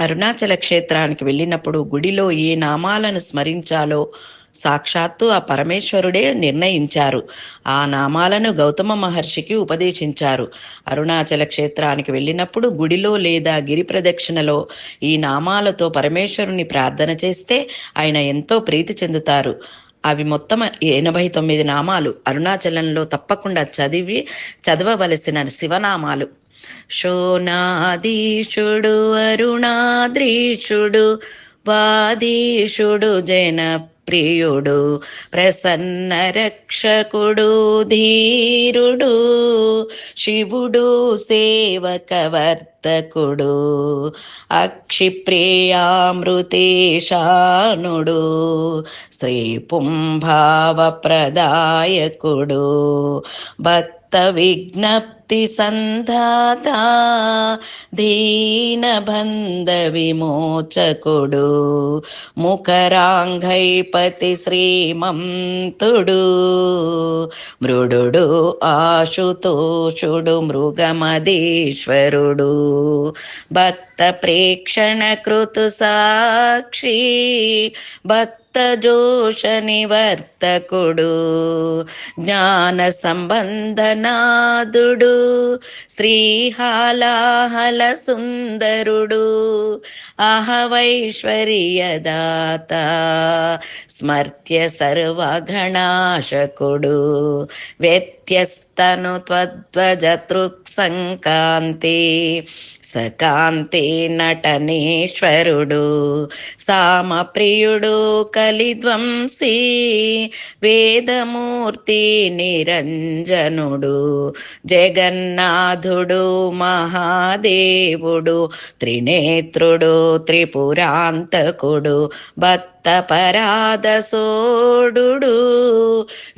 అరుణాచల క్షేత్రానికి వెళ్ళినప్పుడు గుడిలో ఏ నామాలను స్మరించాలో సాక్షాత్తు ఆ పరమేశ్వరుడే నిర్ణయించారు. ఆ నామాలను గౌతమ మహర్షికి ఉపదేశించారు. అరుణాచల క్షేత్రానికి వెళ్ళినప్పుడు గుడిలో లేదా గిరి ప్రదక్షిణలో ఈ నామాలతో పరమేశ్వరుని ప్రార్థన చేస్తే ఆయన ఎంతో ప్రీతి చెందుతారు. అవి మొత్తం ఎనభై తొమ్మిది నామాలు. అరుణాచలంలో తప్పకుండా చదివి చదవవలసిన శివనామాలు. శోనాదీశుడు అరుణాద్రీషుడు వాదీశుడు జనప్రియుడు ప్రసన్న రక్షకుడు ధీరుడు శివుడు సేవకవర్తకుడు అక్షిప్రియామృతేశానుడు శ్రీ పుంభావ ప్రదాయకుడు భక్తి విజ్ఞప్తి సంధాత దీనబంధ విమోచకుడు ముఖరాంగైపతి శ్రీమంతుడు మృడు ఆశుతోషుడు మృగమదీశ్వరుడు భక్త జోష నివర్తకుడు జ్ఞాన సంబంధనాదుడు శ్రీహాలాహల సుందరుడు అహవైశ్వర్యదాత స్మర్త్య సర్వగణాశకుడు వ్యత్యస్తను త్వద్వజతృక్సంకాంతి సకాంతి నటనేశ్వరుడు సామప్రియుడు కలిధ్వంసి వేదమూర్తి నిరంజనుడు జగన్నాథుడు మహాదేవుడు త్రినేత్రుడు త్రిపురాంతకుడు భక్త పరాద సోడు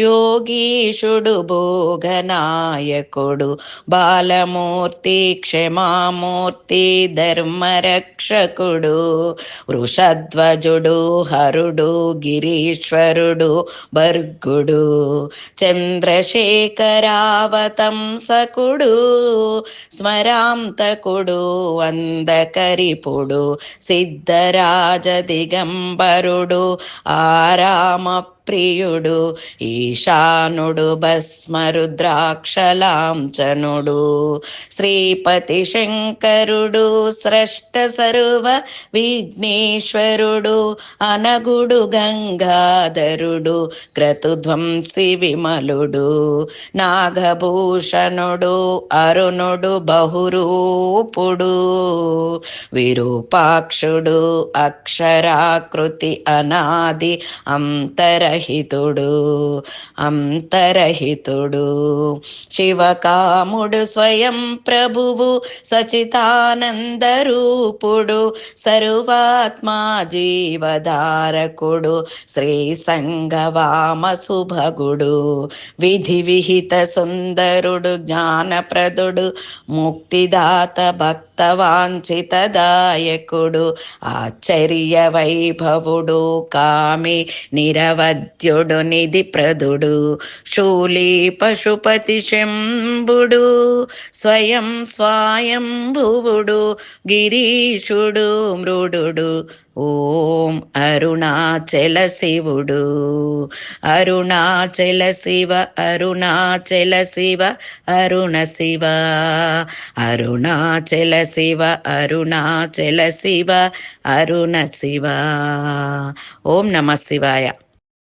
యోగీషుడు భోగనాయకుడు బాలమూర్తి క్షమామూర్తి ధర్మరక్షకుడు వృషధ్వజుడు హరుడు గిరీశ్వరుడు భర్గుడు చంద్రశేఖరావతంసకుడు స్మరాంతకుడు అందకరిపుడు సిద్ధరాజ దిగంబరుడు ఆరామ ప్రియుడు ఈశానుడు భస్మరుద్రాక్షలాంచనుడు శ్రీపతి శంకరుడు స్రష్ట సర్వ విఘ్నేశ్వరుడు అనగుడు గంగాధరుడు క్రతుధ్వంసి విమలుడు. నాగభూషణుడు అరుణుడు బహురూపుడు. విరూపాక్షుడు అక్షరాకృతి అనాది అంతర అంతరహితుడు అంతరహితుడు. శివకాముడు స్వయం ప్రభువు సచితానందరూపుడు సర్వాత్మా జీవధారకుడు శ్రీ సంగవామ సుభగుడు. విధి విహిత సుందరుడు జ్ఞానప్రదుడు ముక్తిదాత భక్తి భక్తవాంఛితదాయకుడు ఆశ్చర్య వైభవుడు కామి నిరవధ్యుడు నిధి ప్రదుడు శూలి పశుపతి శంభుడు స్వయం స్వాయంభువుడు గిరీషుడు మృడు ఓం అరుణాచల శివుడు. అరుణాచల శివ అరుణాచల శివ అరుణ శివ. అరుణాచల శివ అరుణాచల శివ అరుణ శివ. ఓం నమ శివాయ.